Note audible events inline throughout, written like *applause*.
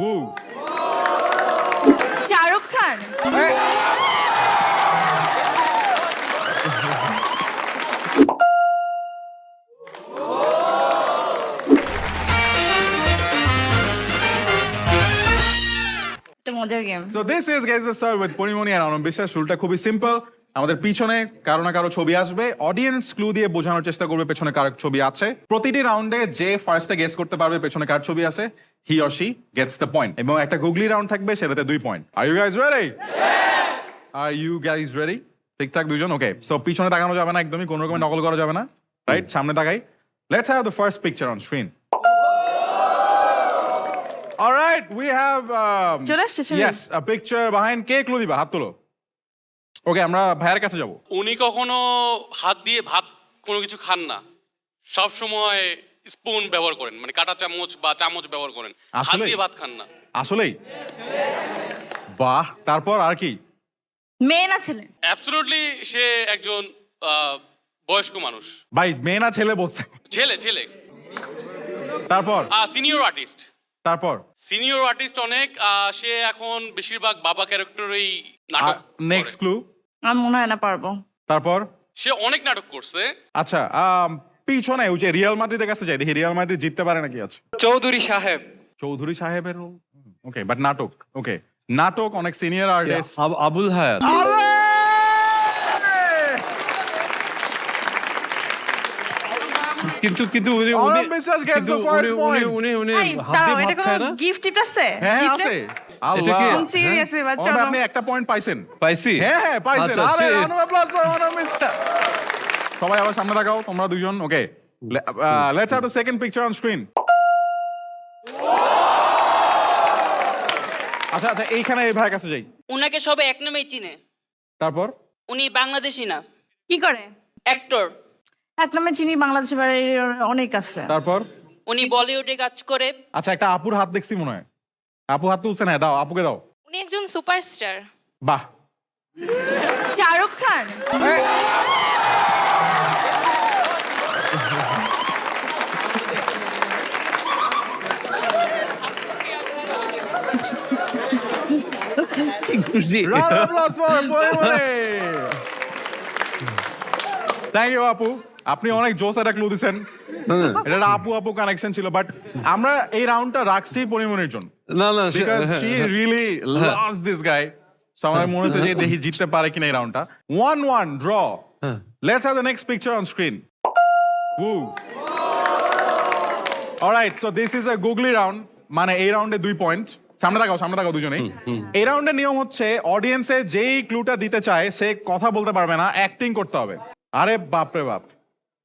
Woo. Shahrukh Khan. মজার game. So this is guys the start with Porimoni আর অনম বিশ্বাস রুলটা খুবই simple আমাদের পিছনে কারও না কারও ছবি আসবে। অডিয়েন্স ক্লু দিয়ে বোঝানোর চেষ্টা করবে পেছনে কার ছবি আছে। প্রতিটি রাউন্ডে যে ফার্স্টে গেস করতে পারবে পেছনে কার ছবি আছে he or she gets the point এবং একটা গুগলি রাউন্ড থাকবে সেটাতে দুই point are you guys ready are you guys ready ঠিকঠাক দুজন ওকে সো পিছনে তাকানো যাবে না একদমই কোনো রকমের নকল করা যাবে না রাইট সামনে তাকাই। Let's have the first picture on screen Alright, we have um, yes, a picture behind কে? ক্লু দিবা হাত তোলো। ওকে আমরা ভাইয়ের কাছে যাব। উনি কখনো হাত দিয়ে ভাত কোনো কিছু খান না। সব সময় স্পুন ব্যবহার করেন মানে কাঁটা চামচ বা চামচ ব্যবহার করেন। হাত? দিয়ে ভাত খান না। আসলেই? বাহ তারপর আর কি? মেয়ে না ছেলে? অ্যাবসলুটলি সে একজন আহ, বয়স্ক মানুষ। ভাই মেয়ে না ছেলে বলছে। ছেলে ছেলে। তারপর? সিনিয়র আর্টিস্ট তারপর? সিনিয়র আর্টিস্ট অনেক আহ, সে এখন বেশিরভাগ বাবা ক্যারেক্টারেই নাটক নেক্সট ক্লু আমি মনে হয় না পারব। তারপর? সে অনেক নাটক করছে। আচ্ছা আম, পিছনে ওই যে রিয়াল মাদ্রিদের কাছে যাই দেখি রিয়াল মাদ্রিদ জিততে পারে নাকি আছে চৌধুরী সাহেব। চৌধুরী সাহেবের ওকে বাট নাটক ওকে নাটক অনেক সিনিয়র আর্টিস্ট আব- আবুল হায়াত। কিন্তু কিন্তু উনি উনি অরম বিশ্বাস gets কিন্তু the first উনি- point. উনি উনি উনি এই, হাত দাঁড়াও, দিয়ে এটা ভাত খায় কোনো না? গিফট টিপ আছে হ্যাঁ জিতলে? আছে। আল্লাহ। আপনি একটা পয়েন্ট পাইছেন। পাইছি। হ্যাঁ হ্যাঁ পাইছেন। আচ্ছা, আরে. সবাই আবার সামনে তাকাও তোমরা দুজন okay let's have the second picture on screen আচ্ছা আচ্ছা এইখানে এই ভাইয়ের কাছে যাই। উনাকে সবাই এক নামেই চিনে। তারপর? উনি বাংলাদেশি না। কি করে? অ্যাক্টর এক নামে চিনি বাংলাদেশের বাইরে অনেক আছে। তারপর? উনি বলিউডে কাজ করে। আচ্ছা একটা আপুর হাত দেখছি মনে হয়। আপু হাত তুলছে না দাও আপুকে দাও। উনি একজন সুপারস্টার। বাহ। Shahrukh Khan. round of applause for thank you আপু। আপনি অনেক জোস একটা ক্লু দিছেন। এটা আপু আপু কানেকশন ছিল বাট আমরা এই রাউন্ডটা রাখছি পরিমণির জন্য। না না সে- বিকজ হ্যাঁ, শি হ্যাঁ। Really loves this guy so আমার মনে হচ্ছে যে দেখি জিততে পারে কিনা এই রাউন্ডটা one one draw let's have the next picture on screen Woo. Alright, so this is a googly round. মানে এই রাউন্ডে দুই পয়েন্ট সামনে তাকাও সামনে তাকাও দুজনেই। এই রাউন্ডের নিয়ম হচ্ছে অডিয়েন্সে যেই ক্লুটা দিতে চায় সে কথা বলতে পারবে না অ্যাক্টিং করতে হবে। আরে বাপ রে বাপ।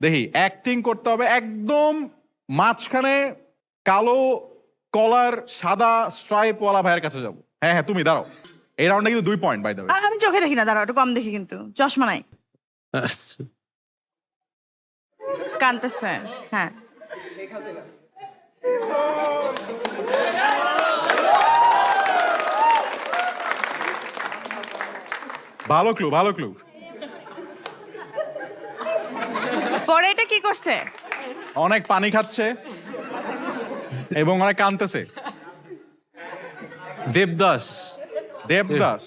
দেখি অ্যাক্টিং করতে হবে একদম মাঝখানে কালো কলার সাদা স্ট্রাইপ ওয়ালা ভাইয়ের কাছে যাব। হ্যাঁ হ্যাঁ তুমি দাঁড়াও। এই রাউন্ডে কিন্তু দুই পয়েন্ট বাই দেবে আর আমি চোখে দেখি না দাঁড়াও একটু কম দেখি কিন্তু। চশমা নাই। কানতেছে হ্যাঁ। ভালো ক্লু ভালো ক্লু পরে এটা কি করছে? অনেক পানি খাচ্ছে। এবং অনেক কানতেছে। দেবদাস। দেবদাস।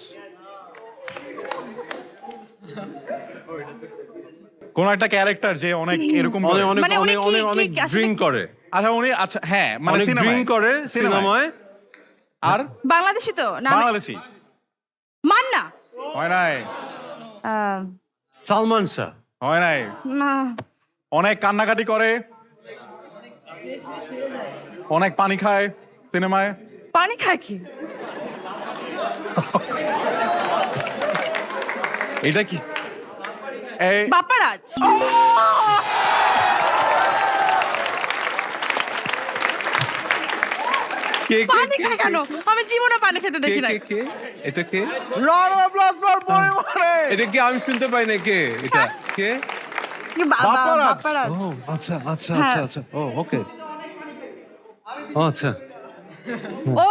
কোন একটা ক্যারেক্টার যে অনেক এরকম অনেক অনেক মানে উনি অনেক অনেক অনেক ড্রিঙ্ক করে। আচ্ছা উনি আচ্ছা হ্যাঁ মানে ড্রিঙ্ক করে সিনেমায়। আর? বাংলাদেশি তো না বাংলাদেশি। মান্না। হয় নাই। সালমান শাহ। হয় নাই। না। অনেক কান্নাকাটি করে। অনেক পানি খায় সিনেমায়। পানি খায় কি? এটা কি? এই বাপারাজ কে কে পানি খায় কেন? আমি জীবনে পানি খেতে কে দেখি নাই। কে কে? এটা কে? কি আমি শুনতে পাই না কে? এটা কে? কি বাবা বাপারাজ। বাপারাজ ও আচ্ছা আচ্ছা হ্যাঁ। আচ্ছা আচ্ছা। ও ওকে। ও আচ্ছা। ও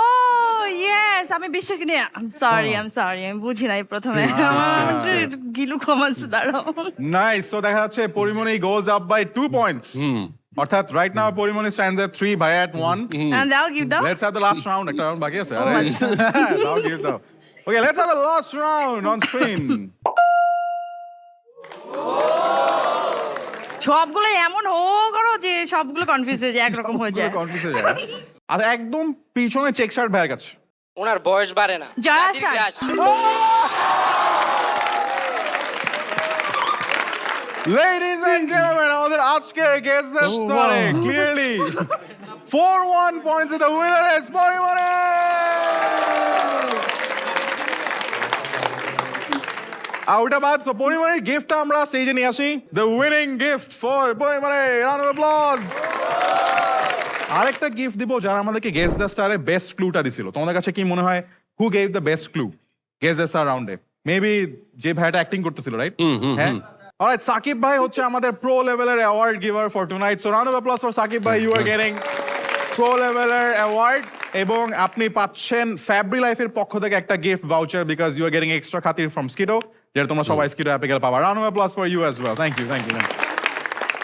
ইয়েস আমি বিশ্বাস করি সরি আই সরি আমি বুঝি নাই প্রথমে। গিলু কমান্স দাঁড়াও। নাইস তো দেখা যাচ্ছে Porimoni goes up by two points অর্থাৎ right now Porimoni stands at 3 ভাই at 1 And they'll give them. Let's have the last round. একটা round বাকি আছে। আরে। *laughs* দাও give দাও Okay, let's have the last round on screen. সবগুলো এমন হো করো যে সবগুলো কনফিউজ হয়ে যায় একরকম হয়ে যায়। কনফিউজ হয়ে যায়। আর একদম পিছনে চেক শার্ট ভাইয়ের কাছে। ওনার বয়স বাড়ে না। জয়া। Ladies and gentlemen, আমাদের আজকের গেস্ট স্টারে clearly 4-1 points the winner is Porimoni আউটা বাদ সো পরিমণির গিফটটা আমরা স্টেজে নিয়ে আসি। The winning gift for Porimoni round of applause আরেকটা গিফট দিব যারা আমাদেরকে গেস দ্য স্টারে বেস্ট ক্লুটা দিছিল। তোমাদের কাছে কি মনে হয়? Who gave the best clue guess the star রাউন্ডে মেবি যে ভাইটা অ্যাক্টিং করতেছিল রাইট হ্যাঁ? অলরাইট সাকিব ভাই হচ্ছে আমাদের প্রো লেভেলের award giver for tonight so round of applause for Sakib ভাই ইউ আর গেটিং প্রো লেভেলের অ্যাওয়ার্ড এবং আপনি পাচ্ছেন ফ্যাব্রি লাইফের পক্ষ থেকে একটা gift voucher because you are getting extra খাতির ফ্রম স্কিটো যেটা তোমরা সবাই স্কিডো অ্যাপে গেলে পাবা। Round of applause for you as well thank you thank you